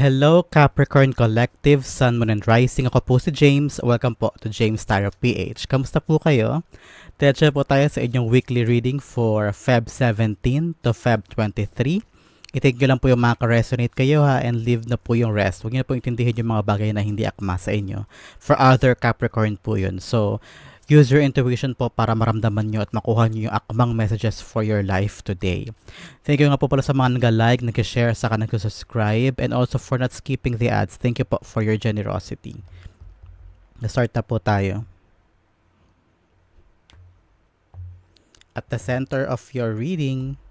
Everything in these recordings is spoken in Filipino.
Hello Capricorn Collective, Sun, Moon, and Rising. Ako po si James. Welcome po to James Tarot PH. Kamusta po kayo? Diretso po tayo sa inyong weekly reading for Feb 17 to Feb 23. I-take nyo lang po yung mga resonate kayo ha and leave na po yung rest. Huwag nyo na po intindihin yung mga bagay na hindi akma sa inyo. For other Capricorn po yun. So, use your intuition po para maramdaman nyo at makuha nyo yung akmang messages for your life today. Thank you nga po pala sa mga nag-like, nag-share, saka nag-subscribe, and also for not skipping the ads. Thank you po for your generosity. Na-start na po tayo. At the center of your reading,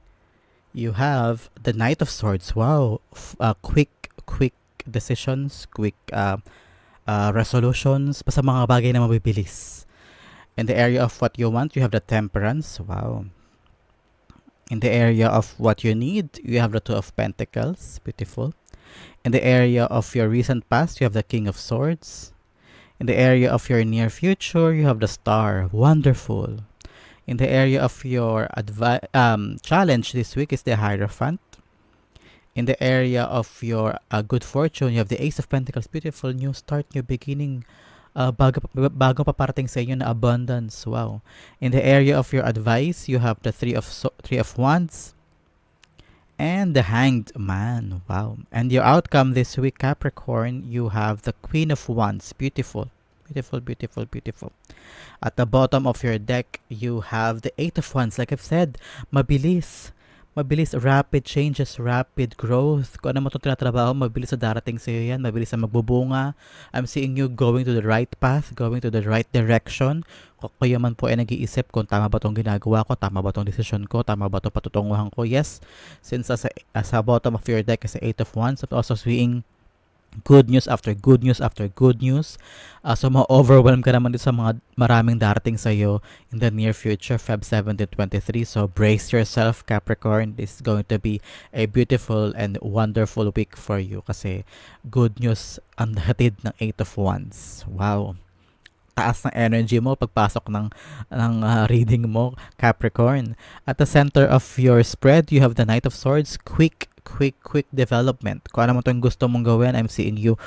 you have the Knight of Swords. Wow, uh, quick, quick decisions, quick uh, uh, resolutions, basta mga bagay na mabibilis. In the area of what you want, you have the Temperance. Wow. In the area of what you need, you have the Two of Pentacles. Beautiful. In the area of your recent past, you have the King of Swords. In the area of your near future, you have the Star. Wonderful. In the area of your advi- um, challenge this week is the Hierophant. In the area of your uh, good fortune, you have the Ace of Pentacles. Beautiful. New start, new beginning. Uh, bago, bago paparating sa inyo na abundance. Wow. In the area of your advice, you have the Three of, so- three of Wands. And the Hanged Man. Wow. And your outcome this week, Capricorn, you have the Queen of Wands. Beautiful. Beautiful, beautiful, beautiful. At the bottom of your deck, you have the Eight of Wands. Like I've said, mabilis. Mabilis, rapid changes, rapid growth. Kung ano mo itong tinatrabaho, mabilis na darating sa iyo yan. Mabilis na magbubunga. I'm seeing you going to the right path, going to the right direction. Kung kayo man po ay nag-iisip kung tama ba itong ginagawa ko, tama ba itong decision ko, tama ba itong patutunguhan ko. Yes, since as a, as a bottom of your deck is Eight of Wands, but also seeing good news after good news after good news. Uh, so, ma-overwhelm ka naman dito sa mga maraming darating sa iyo in the near future, Feb 7 to 23. So, brace yourself, Capricorn. This is going to be a beautiful and wonderful week for you kasi good news ang hatid ng 8 of Wands. Wow! taas ng energy mo pagpasok ng ng uh, reading mo Capricorn at the center of your spread you have the Knight of Swords quick quick quick development. Kung ano mo itong gusto mong gawin I'm seeing you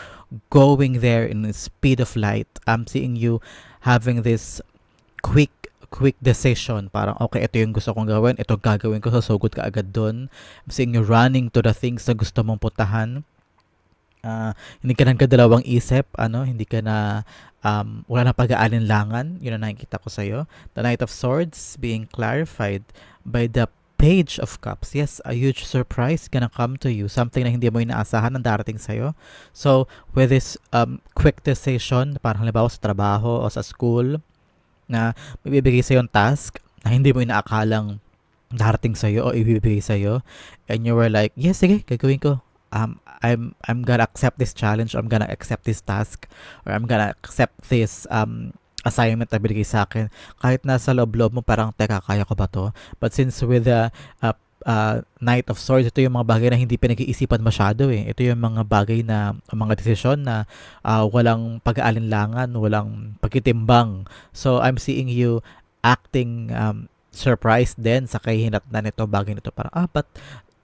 going there in the speed of light. I'm seeing you having this quick quick decision. Parang okay ito yung gusto kong gawin. Ito gagawin ko. Sasugod ka agad doon I'm seeing you running to the things na gusto mong puntahan. Uh, hindi ka nang kadalawang isip, ano, hindi ka na, um, wala na pag-aalinlangan, yun ang nakikita ko sa'yo. The Knight of Swords being clarified by the Page of Cups. Yes, a huge surprise gonna come to you. Something na hindi mo inaasahan ang darating sa'yo. So, with this um, quick decision, parang halimbawa sa trabaho o sa school, na may bibigay sa'yo yung task na hindi mo inaakalang darating sa'yo o ibibigay sa'yo, and you were like, yes, sige, gagawin ko um, I'm I'm gonna accept this challenge, I'm gonna accept this task, or I'm gonna accept this um, assignment na binigay sa akin. Kahit nasa loob-loob mo parang, teka, kaya ko ba to? But since with the uh, uh, Knight of Swords, ito yung mga bagay na hindi pinag-iisipan masyado eh. Ito yung mga bagay na, mga desisyon na uh, walang pag-aalinlangan, walang pagkitimbang. So, I'm seeing you acting um, surprised din sa kahinatnan nito bagay nito parang ah but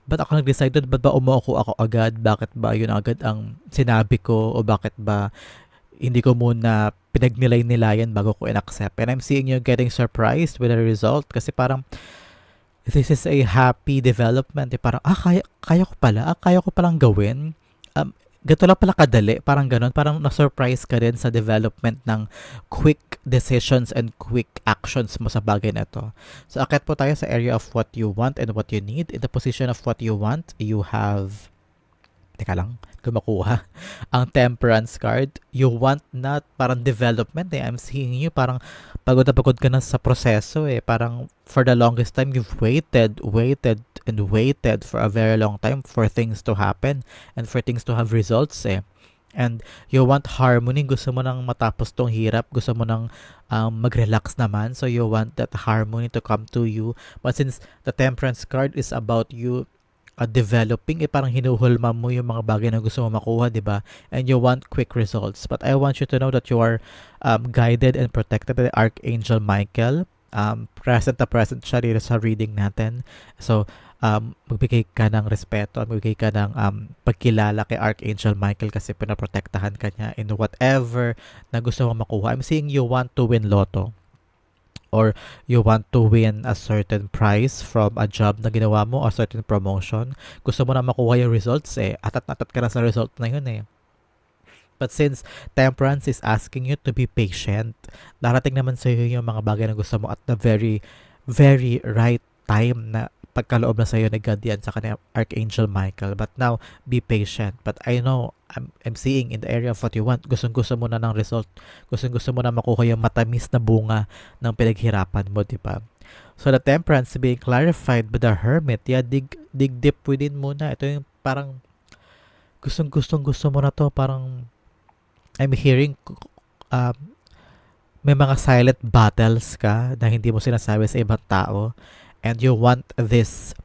ba't ako nag-decide doon? Ba't ba umuoko ako agad? Bakit ba yun agad ang sinabi ko? O bakit ba hindi ko muna pinagnilay-nilayan bago ko in-accept? And I'm seeing you getting surprised with the result kasi parang this is a happy development. Eh, parang, ah, kaya, kaya ko pala. Ah, kaya ko palang gawin. Um, gato lang pala kadali, parang ganun, parang na-surprise ka din sa development ng quick decisions and quick actions mo sa bagay na to. So, akit po tayo sa area of what you want and what you need. In the position of what you want, you have teka lang, kung makuha, ang temperance card, you want not parang development eh. I'm seeing you parang pagod na pagod ka na sa proseso eh. Parang for the longest time, you've waited, waited, and waited for a very long time for things to happen and for things to have results eh. And you want harmony, gusto mo nang matapos tong hirap, gusto mo nang um, mag-relax naman. So you want that harmony to come to you. But since the temperance card is about you uh, developing, eh parang hinuhulma mo yung mga bagay na gusto mo makuha, di ba? And you want quick results. But I want you to know that you are um, guided and protected by Archangel Michael. Um, present na present siya dito sa reading natin. So, um, magbigay ka ng respeto, magbigay ka ng um, pagkilala kay Archangel Michael kasi pinaprotektahan ka niya in whatever na gusto mo makuha. I'm saying you want to win lotto or you want to win a certain prize from a job na ginawa mo or certain promotion. Gusto mo na makuha yung results eh. Atat-atat ka na sa result na yun eh. But since temperance is asking you to be patient, darating naman sa iyo yung mga bagay na gusto mo at the very, very right time na pagkaloob na sa iyo ni God yan sa kanya Archangel Michael. But now, be patient. But I know, I'm, I'm seeing in the area of what you want, gustong-gusto mo na ng result. Gustong-gusto mo na makuha yung matamis na bunga ng pinaghirapan mo, di ba? So the temperance being clarified by the hermit, yeah, dig, dig deep within muna. Ito yung parang gustong-gustong gusto mo na to, parang I'm hearing um, may mga silent battles ka na hindi mo sinasabi sa ibang tao and you want this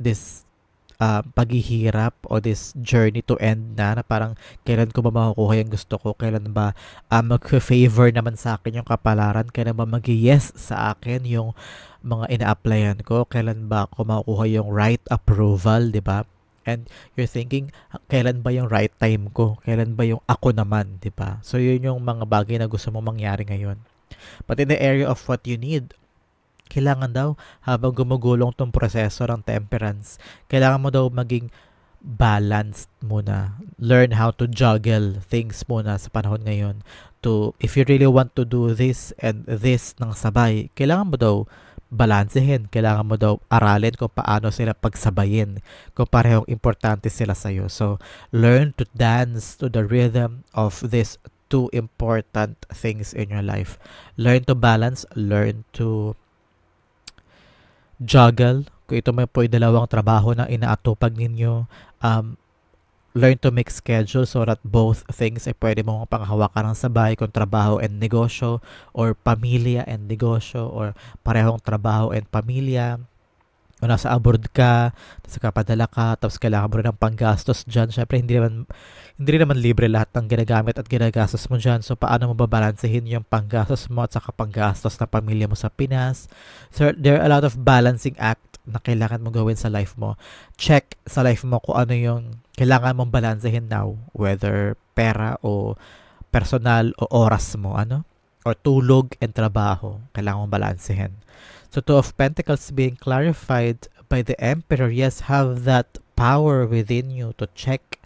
this uh, paghihirap o this journey to end na na parang kailan ko ba makukuha yung gusto ko? Kailan ba uh, mag-favor naman sa akin yung kapalaran? Kailan ba mag-yes sa akin yung mga ina-applyan ko? Kailan ba ako makukuha yung right approval di ba? And you're thinking kailan ba yung right time ko? Kailan ba yung ako naman di ba? So yun yung mga bagay na gusto mo mangyari ngayon. But in the area of what you need kailangan daw habang gumugulong tong proseso ng temperance kailangan mo daw maging balanced muna learn how to juggle things muna sa panahon ngayon to if you really want to do this and this ng sabay kailangan mo daw balansehin. Kailangan mo daw aralin kung paano sila pagsabayin, kung parehong importante sila sa'yo. So, learn to dance to the rhythm of these two important things in your life. Learn to balance, learn to juggle. Kung ito may po yung dalawang trabaho na inaatupag ninyo, um, learn to make schedule so that both things ay pwede mong panghawakan ng sabay kung trabaho and negosyo or pamilya and negosyo or parehong trabaho and pamilya o nasa abroad ka, tapos kapadala ka, tapos kailangan mo rin ng panggastos dyan. Syempre, hindi naman, hindi rin naman libre lahat ng ginagamit at ginagastos mo dyan. So, paano mo babalansehin yung panggastos mo at saka panggastos ng pamilya mo sa Pinas? So, there are a lot of balancing act na kailangan mo gawin sa life mo. Check sa life mo kung ano yung kailangan mong balansehin now, whether pera o personal o oras mo, ano? Or tulog and trabaho, kailangan mong balansehin. So, Two of Pentacles being clarified by the Emperor, yes, have that power within you to check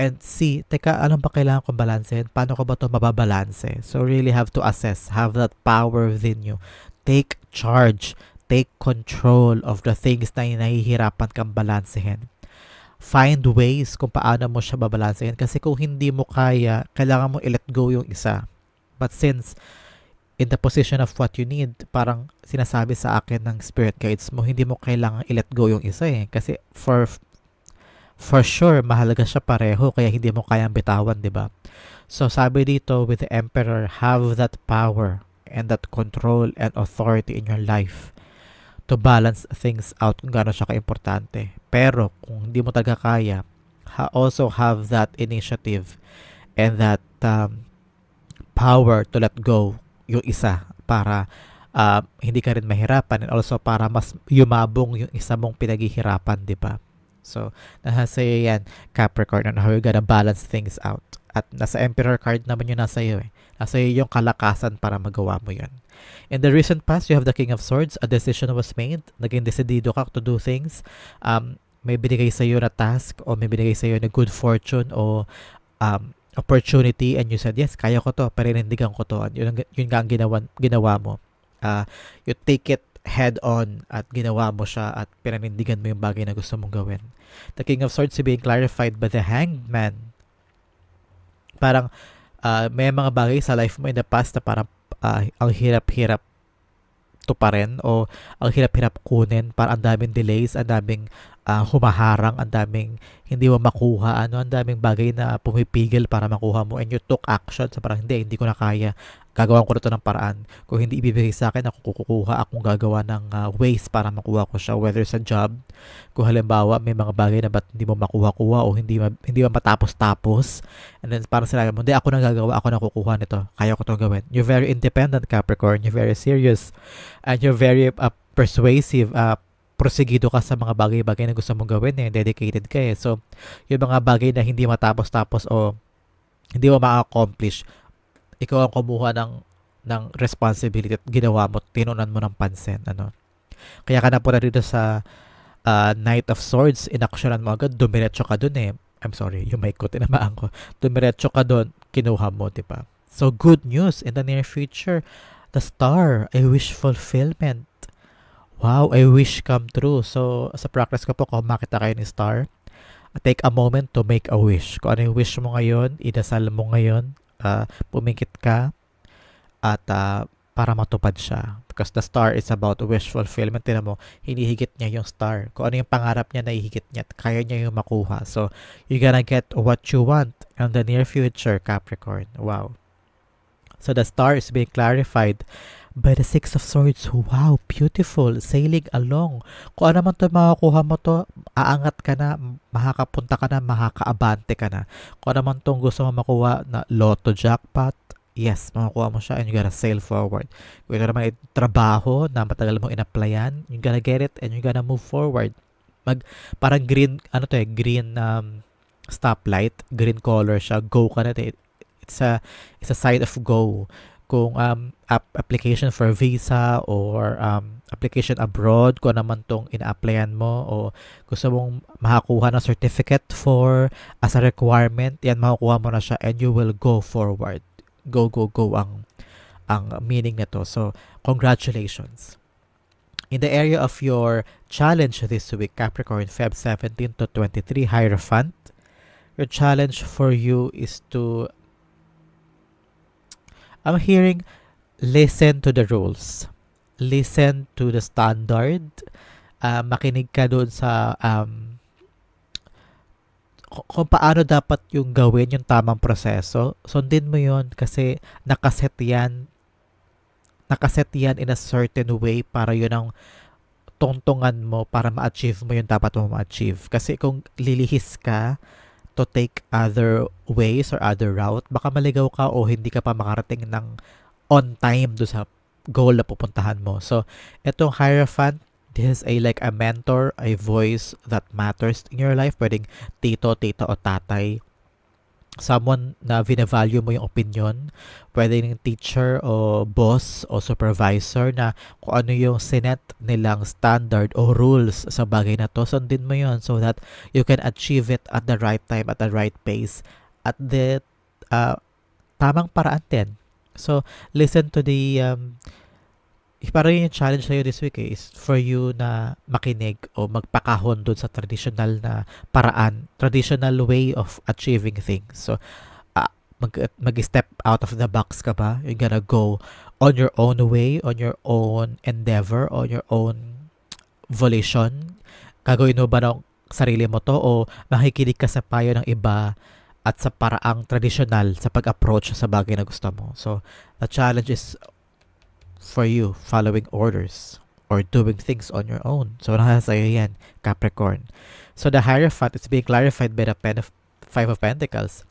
and see, teka, anong ba kailangan kong balansehin? Paano ko ba ito mababalanse? So, really have to assess, have that power within you. Take charge, take control of the things na nahihirapan kang balansehin find ways kung paano mo siya babalansehin. Kasi kung hindi mo kaya, kailangan mo i-let go yung isa. But since in the position of what you need, parang sinasabi sa akin ng spirit guides mo, hindi mo kailangan i-let go yung isa eh. Kasi for for sure, mahalaga siya pareho, kaya hindi mo kayang bitawan, di ba? So sabi dito with the emperor, have that power and that control and authority in your life to balance things out kung gaano siya kaimportante. Pero kung hindi mo talaga kaya, ha also have that initiative and that um, power to let go yung isa para uh, hindi ka rin mahirapan and also para mas yumabong yung isa mong pinaghihirapan, di ba? So, nasa iyo yan, Capricorn, on how you gotta balance things out. At nasa Emperor card naman yung nasa iyo eh. Nasa iyo yung kalakasan para magawa mo yun. In the recent past, you have the King of Swords. A decision was made. Naging desidido ka to do things. Um, may binigay sa iyo na task o may binigay sa iyo na good fortune o um, opportunity and you said, yes, kaya ko to, parinindigan ko to. Yun, yun nga ang ginawa, ginawa mo. Uh, you take it head on at ginawa mo siya at pinanindigan mo yung bagay na gusto mong gawin. The King of Swords is being clarified by the Hanged Man. Parang uh, may mga bagay sa life mo in the past na parang uh, ang hirap-hirap to pa rin o ang hirap-hirap kunin para ang daming delays, ang daming uh, humaharang, ang daming hindi mo makuha, ano, ang daming bagay na pumipigil para makuha mo and you took action. Sa parang hindi, hindi ko na kaya. Gagawa ko na to ng paraan. Kung hindi ibibigay sa akin, ako kukuha akong gagawa ng uh, ways para makuha ko siya, whether sa job, kung halimbawa may mga bagay na ba't hindi mo makuha-kuha o hindi, ma, hindi mo matapos-tapos, and then parang sinabi mo, hindi, ako na gagawa, ako na kukuha nito, kaya ko to gawin. You're very independent, Capricorn, you're very serious, and you're very uh, persuasive, uh, prosigido ka sa mga bagay-bagay na gusto mong gawin eh, dedicated ka eh. So, yung mga bagay na hindi matapos-tapos o hindi mo ma-accomplish, ikaw ang kumuha ng ng responsibility at ginawa mo, tinunan mo ng pansin, ano. Kaya ka na po dito sa uh, Knight of Swords, inaksyonan mo agad, dumiretso ka dun eh. I'm sorry, yung mic ko, tinamaan ko. Dumiretso ka dun, kinuha mo, di ba? So, good news in the near future. The star, a wish fulfillment. Wow, I wish come true. So, sa practice ko po, kung makita kayo ni star, take a moment to make a wish. Kung ano yung wish mo ngayon, idasal mo ngayon, uh, pumikit ka, at uh, para matupad siya. Because the star is about wish fulfillment. Tinan mo, hinihigit niya yung star. Kung ano yung pangarap niya, nahihigit niya. At kaya niya yung makuha. So, you're gonna get what you want in the near future, Capricorn. Wow. So, the star is being clarified by the Six of Swords. Wow, beautiful. Sailing along. Kung ano man ito makakuha mo to, aangat ka na, makakapunta ka na, makakaabante ka na. Kung ano man itong gusto mo makuha na lotto jackpot, yes, makakuha mo siya and you gotta sail forward. Kung ito naman ay trabaho na matagal mo in-applyan, you gotta get it and you gotta move forward. Mag, parang green, ano to eh, green um, stoplight, green color siya, go ka na. Eh. It's a, it's a sign of go kung um, ap- application for visa or um, application abroad, kung naman tong ina-applyan mo o gusto mong makakuha ng certificate for as a requirement, yan makukuha mo na siya and you will go forward. Go, go, go ang ang meaning nito. So, congratulations. In the area of your challenge this week, Capricorn, Feb 17 to 23, Hierophant, your challenge for you is to I'm hearing listen to the rules. Listen to the standard. Uh, makinig ka doon sa um, kung paano dapat yung gawin yung tamang proseso. Sundin mo yon kasi nakaset yan nakaset yan in a certain way para yun ang tungtungan mo para ma-achieve mo yung dapat mo ma-achieve. Kasi kung lilihis ka, to take other ways or other route, baka maligaw ka o hindi ka pa makarating ng on time do sa goal na pupuntahan mo. So, itong Hierophant, this is a like a mentor, a voice that matters in your life. Pwedeng tito, tita o tatay someone na vina-value mo yung opinion, pwede ng teacher o boss o supervisor na kung ano yung sinet nilang standard o rules sa bagay na to, sundin mo yun so that you can achieve it at the right time, at the right pace, at the uh, tamang paraan din. So, listen to the um, parang yung challenge sa'yo this week eh, is for you na makinig o magpakahon doon sa traditional na paraan, traditional way of achieving things. So, uh, mag, mag-step out of the box ka ba? You're gonna go on your own way, on your own endeavor, on your own volition. Gagawin mo ba ng sarili mo to o makikinig ka sa payo ng iba at sa paraang traditional sa pag-approach sa bagay na gusto mo. So, the challenge is for you following orders or doing things on your own. So, nasa sa'yo yan, Capricorn. So, the Hierophant is being clarified by the pen of Five of Pentacles.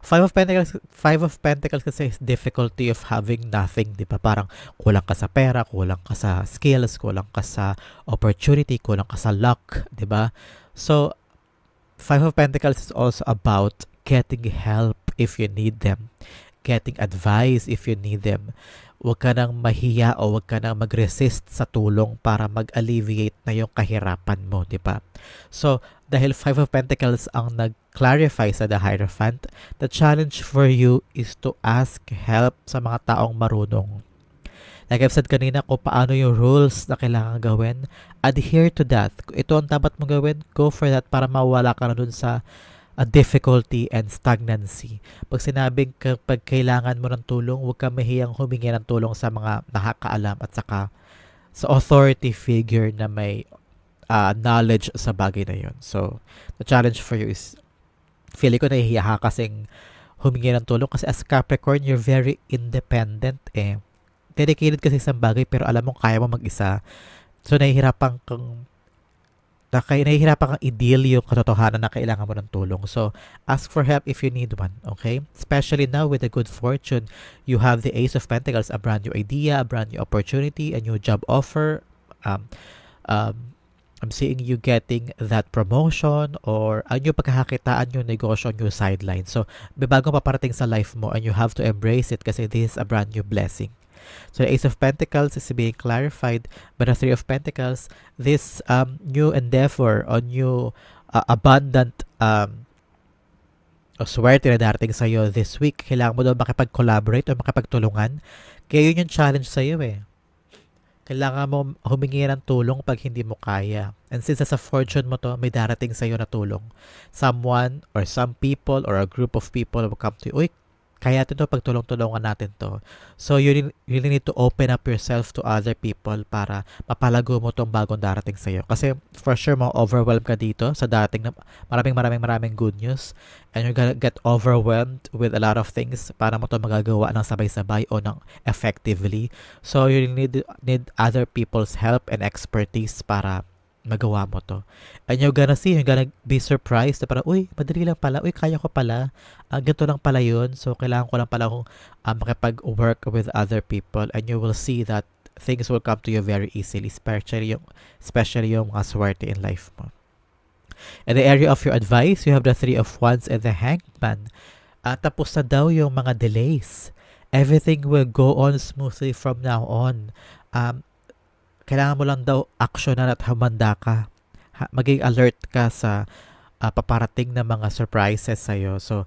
Five of Pentacles, Five of Pentacles kasi is difficulty of having nothing, di ba? Parang kulang ka sa pera, kulang ka sa skills, kulang ka sa opportunity, kulang ka sa luck, di ba? So, Five of Pentacles is also about getting help if you need them, getting advice if you need them, Huwag ka nang mahiya o huwag ka nang mag-resist sa tulong para mag-alleviate na yung kahirapan mo, di ba? So, dahil Five of Pentacles ang nag-clarify sa The Hierophant, the challenge for you is to ask help sa mga taong marunong. Like I've said kanina, kung paano yung rules na kailangan gawin, adhere to that. Ito ang dapat mong gawin, go for that para mawala ka na dun sa a difficulty and stagnancy. Pag sinabing kapag kailangan mo ng tulong, huwag ka mahiyang humingi ng tulong sa mga nakakaalam at saka sa authority figure na may uh, knowledge sa bagay na yun. So, the challenge for you is, feeling ko nahihiya ka kasing humingi ng tulong kasi as Capricorn, you're very independent eh. Dedicated kasi sa bagay pero alam mo kaya mo mag-isa. So, nahihirapan kang na kay nahihirapan kang i-deal yung katotohanan na kailangan mo ng tulong. So, ask for help if you need one, okay? Especially now with a good fortune, you have the Ace of Pentacles, a brand new idea, a brand new opportunity, a new job offer, um, um, I'm seeing you getting that promotion or ang yung pagkakakitaan yung negosyo your sideline. So, may bagong paparating sa life mo and you have to embrace it kasi this is a brand new blessing. So, the Ace of Pentacles is being clarified by the Three of Pentacles. This um, new endeavor or new uh, abundant um, o swerte na darating sa'yo this week, kailangan mo daw makipag-collaborate o makipagtulungan. Kaya yun yung challenge sa'yo eh kailangan mo humingi ng tulong pag hindi mo kaya. And since sa fortune mo to, may darating sa'yo na tulong. Someone or some people or a group of people will come to you, uy, kaya ito pagtulong-tulungan natin to. So you really need to open up yourself to other people para mapalago mo tong bagong darating sa iyo. Kasi for sure mo overwhelmed ka dito sa dating na maraming maraming maraming good news and you're gonna get overwhelmed with a lot of things para mo to magagawa ng sabay-sabay o ng effectively. So you need need other people's help and expertise para magawa mo to. And you're gonna see, you're gonna be surprised na parang, uy, madali lang pala, uy, kaya ko pala, uh, ganito lang pala yun, so kailangan ko lang pala akong uh, makipag-work with other people and you will see that things will come to you very easily, especially yung, especially yung mga swerte in life mo. In the area of your advice, you have the Three of Wands and the Hangman. Uh, tapos na daw yung mga delays. Everything will go on smoothly from now on. Um, kailangan mo lang daw aksyonan at hamanda ka. Ha, maging alert ka sa uh, paparating na mga surprises sa'yo. So,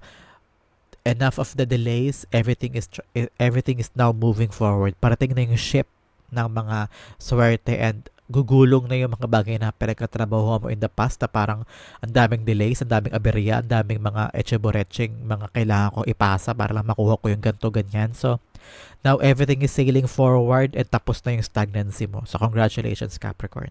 enough of the delays, everything is everything is now moving forward. Parating na yung ship ng mga swerte and gugulong na yung mga bagay na pinagkatrabaho mo in the past na parang ang daming delays, ang daming aberya, ang daming mga echeboreching mga kailangan ko ipasa para lang makuha ko yung ganto ganyan. So, Now, everything is sailing forward and tapos na yung stagnancy mo. So, congratulations, Capricorn.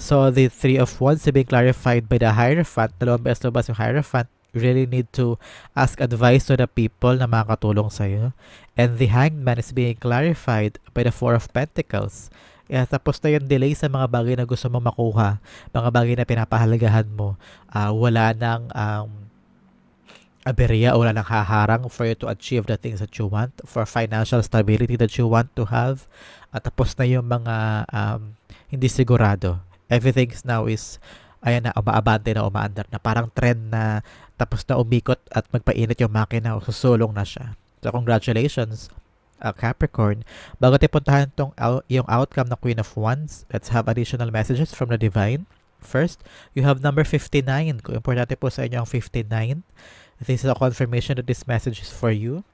So, the Three of Wands is being clarified by the Hierophant. Dalawang beses lumabas yung Hierophant. You really need to ask advice to the people na makakatulong sa'yo. And the Hanged Man is being clarified by the Four of Pentacles. Yeah, tapos na yung delay sa mga bagay na gusto mo makuha, mga bagay na pinapahalagahan mo. Uh, wala nang um, aberya o wala nang haharang for you to achieve the things that you want, for financial stability that you want to have. At tapos na yung mga um, hindi sigurado. Everything now is ayan na, umaabante na, umaandar na. Parang trend na tapos na umikot at magpainit yung makina o susulong na siya. So, congratulations, uh, Capricorn. Bago tayo puntahan tong, uh, yung outcome ng Queen of Wands, let's have additional messages from the Divine. First, you have number 59. Kung importante po sa inyo ang 59, This is a confirmation that this message is for you.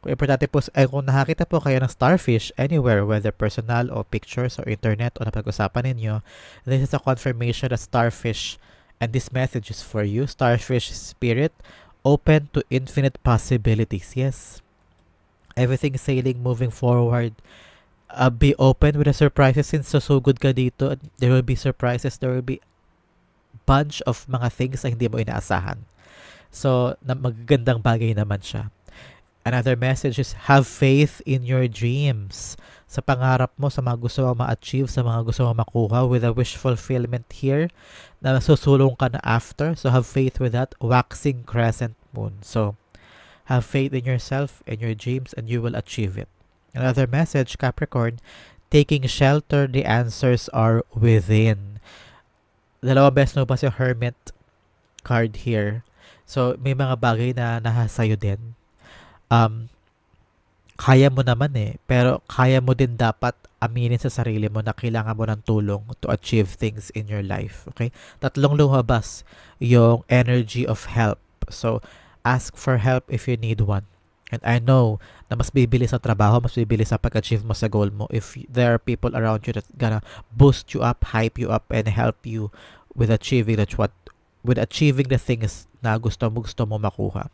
Kung importante po, eh, kung nakakita po kayo ng starfish anywhere, whether personal o pictures or internet o napag-usapan ninyo, this is a confirmation that starfish and this message is for you. Starfish spirit, open to infinite possibilities. Yes. Everything sailing, moving forward. Uh, be open with the surprises since good ka dito. There will be surprises. There will be bunch of mga things na hindi mo inaasahan. So, na magagandang bagay naman siya. Another message is have faith in your dreams. Sa pangarap mo, sa mga gusto mo ma-achieve, sa mga gusto mo makuha with a wish fulfillment here na susulong ka na after. So, have faith with that waxing crescent moon. So, have faith in yourself and your dreams and you will achieve it. Another message, Capricorn, taking shelter, the answers are within. Dalawa best no ba si Hermit card here? So, may mga bagay na nahasayo din. Um, kaya mo naman eh, pero kaya mo din dapat aminin sa sarili mo na kailangan mo ng tulong to achieve things in your life. Okay? Tatlong lumabas yung energy of help. So, ask for help if you need one. And I know na mas bibilis sa trabaho, mas bibilis sa pag-achieve mo sa goal mo if there are people around you that gonna boost you up, hype you up, and help you with achieving that what with achieving the things na gusto mo gusto mo makuha.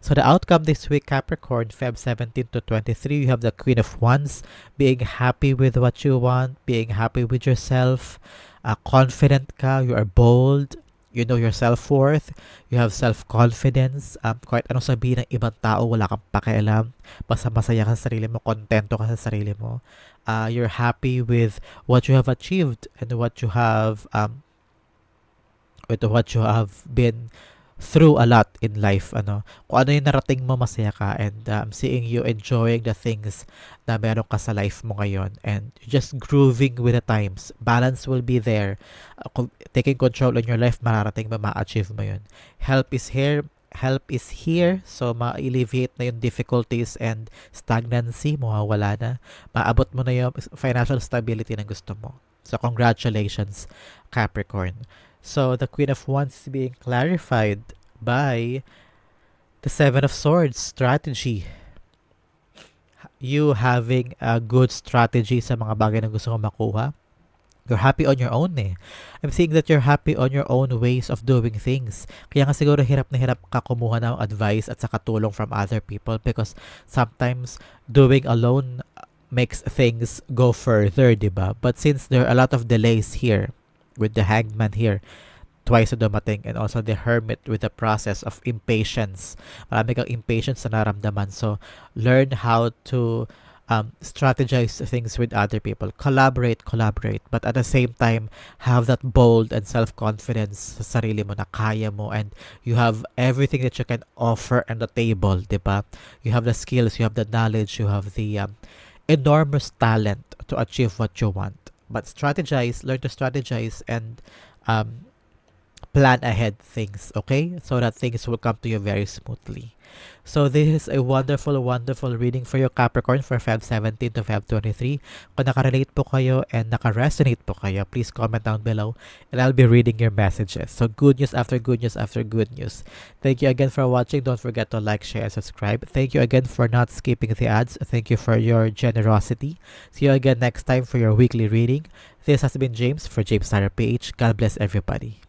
So the outcome this week Capricorn Feb 17 to 23 you have the Queen of Wands being happy with what you want, being happy with yourself, uh, confident ka, you are bold, you know your self-worth, you have self-confidence, um, kahit anong sabihin ng ibang tao, wala kang pakialam, basta masaya ka sa sarili mo, kontento ka sa sarili mo, uh, you're happy with what you have achieved and what you have um, with what you have been through a lot in life ano? Kung ano yung narating mo masaya ka and um, seeing you enjoying the things na meron ka sa life mo ngayon and just grooving with the times. Balance will be there. Uh, taking control in your life mararating mo ma-achieve mo yun. Help is here help is here so ma-alleviate na yung difficulties and stagnancy mawawala na. Maabot mo na yung financial stability na gusto mo. So congratulations Capricorn so the Queen of Wands is being clarified by the Seven of Swords strategy. You having a good strategy sa mga bagay na gusto mong makuha. You're happy on your own eh. I'm seeing that you're happy on your own ways of doing things. Kaya nga siguro hirap na hirap ka kumuha ng advice at sa katulong from other people because sometimes doing alone makes things go further, di ba? But since there are a lot of delays here with the hangman here, twice na dumating and also the hermit with the process of impatience. Marami kang impatience na naramdaman. So, learn how to um, strategize things with other people. Collaborate, collaborate. But at the same time, have that bold and self-confidence sa sarili mo na kaya mo and you have everything that you can offer on the table, di ba? You have the skills, you have the knowledge, you have the um, enormous talent to achieve what you want. But strategize, learn to strategize and um, plan ahead things, okay? So that things will come to you very smoothly. So this is a wonderful, wonderful reading for your Capricorn for Feb 17 to Feb 23. Kung nakarelate po kayo and nakaresonate po kayo, please comment down below and I'll be reading your messages. So good news after good news after good news. Thank you again for watching. Don't forget to like, share, and subscribe. Thank you again for not skipping the ads. Thank you for your generosity. See you again next time for your weekly reading. This has been James for James Tyler PH. God bless everybody.